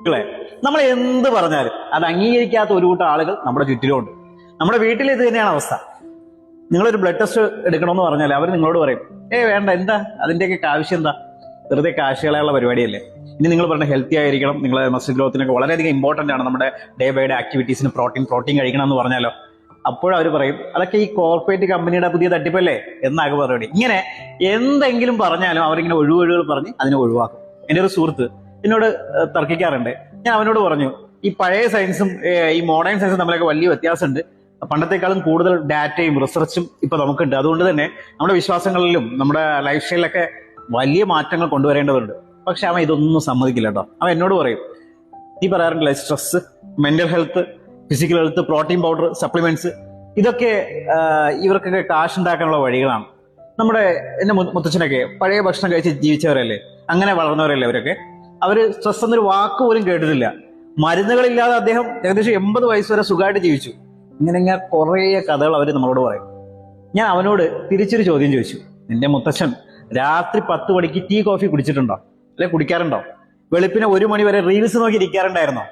മക്കളെ നമ്മൾ എന്ത് പറഞ്ഞാലും അത് അംഗീകരിക്കാത്ത ഒരു കൂട്ടം ആളുകൾ നമ്മുടെ ചുറ്റിലുമുണ്ട്. നമ്മുടെ വീട്ടിൽ ഇത് തന്നെയാണ് അവസ്ഥ. നിങ്ങളൊരു ബ്ലഡ് ടെസ്റ്റ് എടുക്കണമെന്ന് പറഞ്ഞാൽ അവർ നിങ്ങളോട് പറയും ഏ വേണ്ട എന്താ? അതിന്റെയൊക്കെ ആവശ്യം എന്താ? വെറുതെ കാശുകളെയുള്ള പരിപാടിയല്ലേ? ഇനി നിങ്ങൾ പറഞ്ഞ ഹെൽത്തി ആയിരിക്കണം നിങ്ങളെ ഗ്രോത്തിനൊക്കെ വളരെയധികം ഇമ്പോർട്ടന്റ് ആണ് നമ്മുടെ ഡേ ബൈ ഡേ ആക്ടിവിറ്റീസിന് പ്രോട്ടീൻ പ്രോട്ടീൻ കഴിക്കണം എന്ന് പറഞ്ഞാലോ. അപ്പോഴവർ പറയും അതൊക്കെ ഈ കോർപ്പറേറ്റ് കമ്പനിയുടെ പുതിയ തട്ടിപ്പല്ലേ? എന്നാകെ പരിപാടി ഇങ്ങനെ എന്തെങ്കിലും പറഞ്ഞാലും അവരിങ്ങനെ ഒഴിവൊഴിവുകൾ പറഞ്ഞ് അതിനെ ഒഴിവാക്കും. എന്റെ ഒരു സുഹൃത്ത് എന്നോട് തർക്കിക്കാറുണ്ട്. ഞാൻ അവനോട് പറഞ്ഞു ഈ പഴയ സയൻസും ഈ മോഡേൺ സയൻസും തമ്മിലൊക്കെ വലിയ വ്യത്യാസമുണ്ട്. പണ്ടത്തെക്കാളും കൂടുതൽ ഡാറ്റയും റിസർച്ചും ഇപ്പൊ നമുക്കുണ്ട്. അതുകൊണ്ട് തന്നെ നമ്മുടെ വിശ്വാസങ്ങളിലും നമ്മുടെ ലൈഫ് സ്റ്റൈലിലൊക്കെ വലിയ മാറ്റങ്ങൾ കൊണ്ടുവരേണ്ടതുണ്ട്. പക്ഷെ അവൻ ഇതൊന്നും സമ്മതിക്കില്ല കേട്ടോ. അവൻ എന്നോട് പറയും നീ പറയാറുണ്ടല്ലേ stress mental health physical health protein powder supplements ഇതൊക്കെ ഇവർക്കൊക്കെ കാശ് ഉണ്ടാക്കാനുള്ള വഴികളാണ്. നമ്മുടെ എന്റെ മുത്തച്ഛനൊക്കെ പഴയ ഭക്ഷണം കഴിച്ച് ജീവിച്ചവരല്ലേ? അങ്ങനെ വളർന്നവരല്ലേ അവരൊക്കെ അവർ സ്ട്രെസ് എന്നൊരു വാക്ക് പോലും കേട്ടിട്ടില്ല. മരുന്നുകളില്ലാതെ അദ്ദേഹം ഏകദേശം എൺപത് വയസ്സ് വരെ സുഖമായിട്ട് ജീവിച്ചു. ഇങ്ങനെ ഇങ്ങനെ കുറേ കഥകൾ അവർ നമ്മളോട് പറയും. ഞാൻ അവനോട് തിരിച്ചൊരു ചോദ്യം ചോദിച്ചു. നിന്റെ മുത്തച്ഛൻ രാത്രി പത്ത് മണിക്ക് ടീ കോഫി കുടിച്ചിട്ടുണ്ടോ? അല്ലെ കുടിക്കാറുണ്ടോ? വെളുപ്പിനെ ഒരു മണി വരെ റീൽസ് നോക്കി ഇരിക്കാറുണ്ടായിരുന്നോ?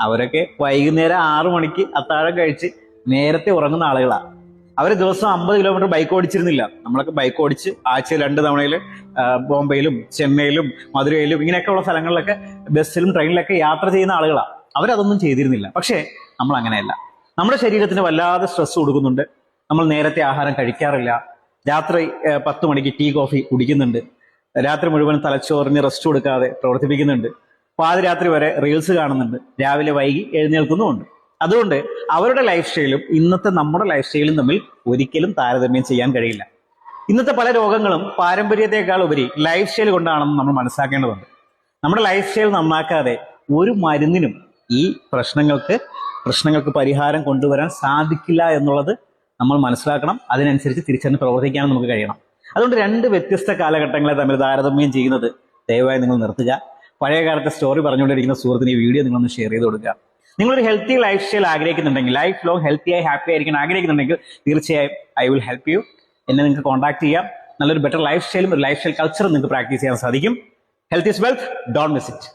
അവരൊക്കെ വൈകുന്നേരം ആറു മണിക്ക് അത്താഴം കഴിച്ച് നേരത്തെ ഉറങ്ങുന്ന ആളുകളാണ് അവർ ദിവസം അമ്പത് കിലോമീറ്റർ ബൈക്ക് ഓടിച്ചിരുന്നില്ല. നമ്മളൊക്കെ ബൈക്ക് ഓടിച്ച് ആഴ്ചയിൽ രണ്ട് തവണയിൽ ബോംബെയിലും ചെന്നൈയിലും മധുരയിലും ഇങ്ങനെയൊക്കെയുള്ള സ്ഥലങ്ങളിലൊക്കെ ബസ്സിലും ട്രെയിനിലൊക്കെ യാത്ര ചെയ്യുന്ന ആളുകളാണ് അവരതൊന്നും ചെയ്തിരുന്നില്ല. പക്ഷേ നമ്മൾ അങ്ങനെയല്ല നമ്മുടെ ശരീരത്തിന് വല്ലാതെ സ്ട്രെസ് കൊടുക്കുന്നുണ്ട്. നമ്മൾ നേരത്തെ ആഹാരം കഴിക്കാറില്ല. രാത്രി പത്ത് മണിക്ക് ടീ കോഫി കുടിക്കുന്നുണ്ട്. രാത്രി മുഴുവൻ തലച്ചോറിന് റെസ്റ്റ് കൊടുക്കാതെ പ്രവർത്തിപ്പിക്കുന്നുണ്ട്. പാതിരാത്രി വരെ റീൽസ് കാണുന്നുണ്ട്. രാവിലെ വൈകി എഴുന്നേൽക്കുന്നുമുണ്ട്. അതുകൊണ്ട് അവരുടെ ലൈഫ് സ്റ്റൈലും ഇന്നത്തെ നമ്മുടെ ലൈഫ് സ്റ്റൈലും തമ്മിൽ ഒരിക്കലും താരതമ്യം ചെയ്യാൻ കഴിയില്ല. ഇന്നത്തെ പല രോഗങ്ങളും പാരമ്പര്യത്തെക്കാൾ ഉപരി ലൈഫ് സ്റ്റൈൽ കൊണ്ടാണെന്ന് നമ്മൾ മനസ്സിലാക്കേണ്ടതുണ്ട്. നമ്മുടെ ലൈഫ് സ്റ്റൈൽ നന്നാക്കാതെ ഒരു മരുന്നിനും ഈ പ്രശ്നങ്ങൾക്ക് പ്രശ്നങ്ങൾക്ക് പരിഹാരം കൊണ്ടുവരാൻ സാധിക്കില്ല എന്നുള്ളത് നമ്മൾ മനസ്സിലാക്കണം. അതിനനുസരിച്ച് തിരിച്ചറിഞ്ഞ് പ്രവർത്തിക്കാനും നമുക്ക് കഴിയണം. അതുകൊണ്ട് രണ്ട് വ്യത്യസ്ത കാലഘട്ടങ്ങളെ തമ്മിൽ താരതമ്യം ചെയ്യുന്നത് ദയവായി നിങ്ങൾ നിർത്തുക. പഴയകാലത്തെ സ്റ്റോറി പറഞ്ഞുകൊണ്ടിരിക്കുന്ന സുഹൃത്തിന് ഈ വീഡിയോ നിങ്ങളൊന്ന് ഷെയർ ചെയ്ത് കൊടുക്കുക. നിങ്ങളൊരു ഹെൽത്തി ലൈഫ് സ്റ്റൈൽ ആഗ്രഹിക്കുന്നുണ്ടെങ്കിൽ ലൈഫ് ലോങ് ഹെൽത്തി ആയി ഹാപ്പി ആയിരിക്കാൻ ആഗ്രഹിക്കുന്നുണ്ടെങ്കിൽ തീർച്ചയായും ഐ വിൽ ഹെൽപ്പ് യു എന്നെ നിങ്ങൾക്ക് കോൺടാക്ട് ചെയ്യാം. നല്ലൊരു ബെറ്റർ ലൈഫ് സ്റ്റൈലും ഒരു ലൈഫ് സ്റ്റൈൽ കൾച്ചറും നിങ്ങൾക്ക് പ്രാക്ടീസ് ചെയ്യാൻ സാധിക്കും. Health is wealth don't miss it